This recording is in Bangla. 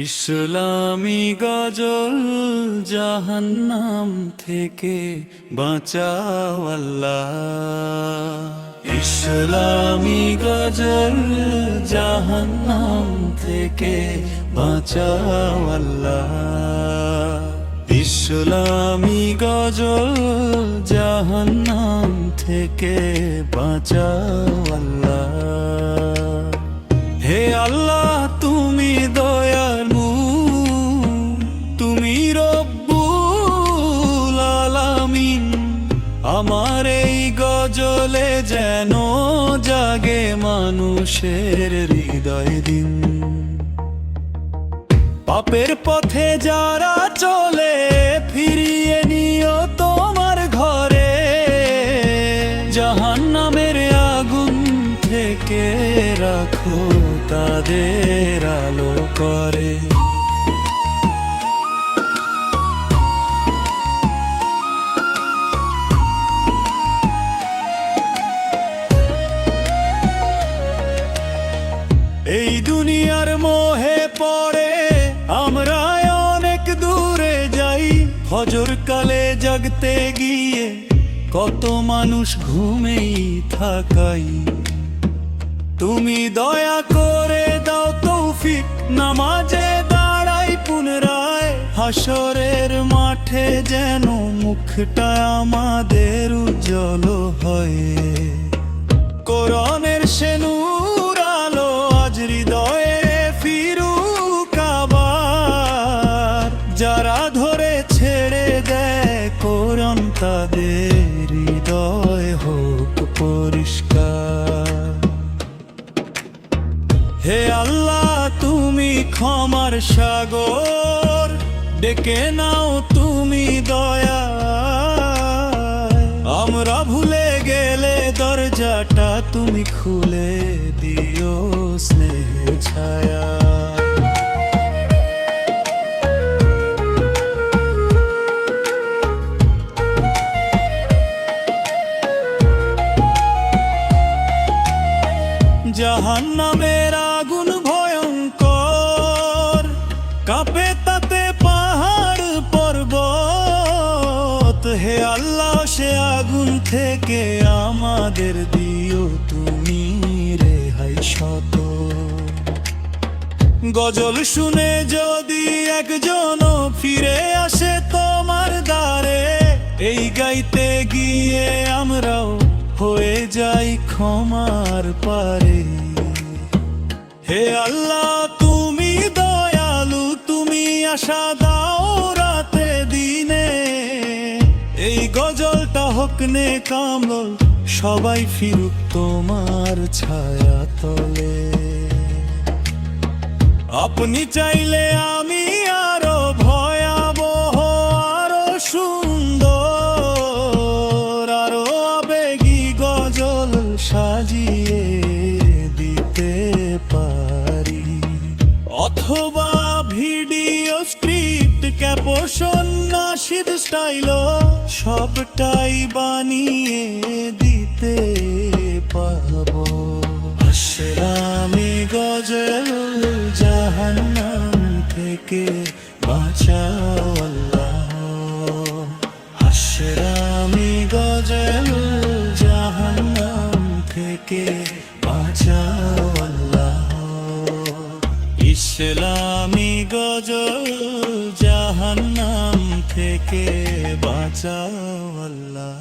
ইসলামী গজল জাহান্নাম থেকে বাঁচাও আল্লাহ। ইসলামী গজল জাহান্নাম থেকে বাঁচাও আল্লাহ। ইসলামী গজল জাহান্নাম থেকে বাঁচাও হে আল্লাহ যেন জাগে মানুষের হৃদয় দিন। পাপের পথে যারা চলে, ফিরিয়ে নিও তোমার ঘরে। জাহান নামের আগুন থেকে রাখো তাদের আলো করে। এই দুনিয়ার মোহে পড়ে, আমরা অনেক দূরে যাই। ফজর কালে জাগতে গিয়ে কত মানুষ ঘুমেই থাকাই। তুমি দয়া করে দাও তৌফিক, নামাজে দাঁড়াই পুনরায়। হাসরের মাঠে যেন মুখটা আমাদের উজ্জ্বল হয়ে। কোরআনের সেনুর তাদের হৃদয় হোক পরিষ্কার। হে আল্লাহ, তুমি ক্ষমার সাগর, ডেকে নাও তুমি দয়া আমরা ভুলে গেলে দরজাটা তুমি খুলে দিও স্নেহের ছায়া। জাহান নামের আগুন ভয়ঙ্কর। কাঁপে তাতে পাহাড় পর্বত। হে আল্লাহ, সে আগুন থেকে আমাদের দিও তুমি রেহাই শত। গজল শুনে যদি একজন ফিরে আসে তোমার দ্বারে, এই গাইতে গিয়ে আমরাও হয়ে যাই। ক্ষমার পারে। হে আল্লাহ, তুমি দয়ালু, তুমি আশা দাও রাতে, দিনে। এই গজলটা হোক নে কামল, সবাই ফিরুক তোমার ছায়া তলে আপনি চাইলে আমি অথবা ভিডিও স্ক্রিপ্ট, ক্যাপশন নাশিদ স্টাইল, সবটাই বানিয়ে দিতে পারব। আসরামি গজল জাহান্নাম থেকে বাঁচাও আল্লাহ আসরামি গজল জাহান্নাম থেকে বাঁচাও ইসলামী গজল জাহান্নাম থেকে বাঁচাও আল্লাহ।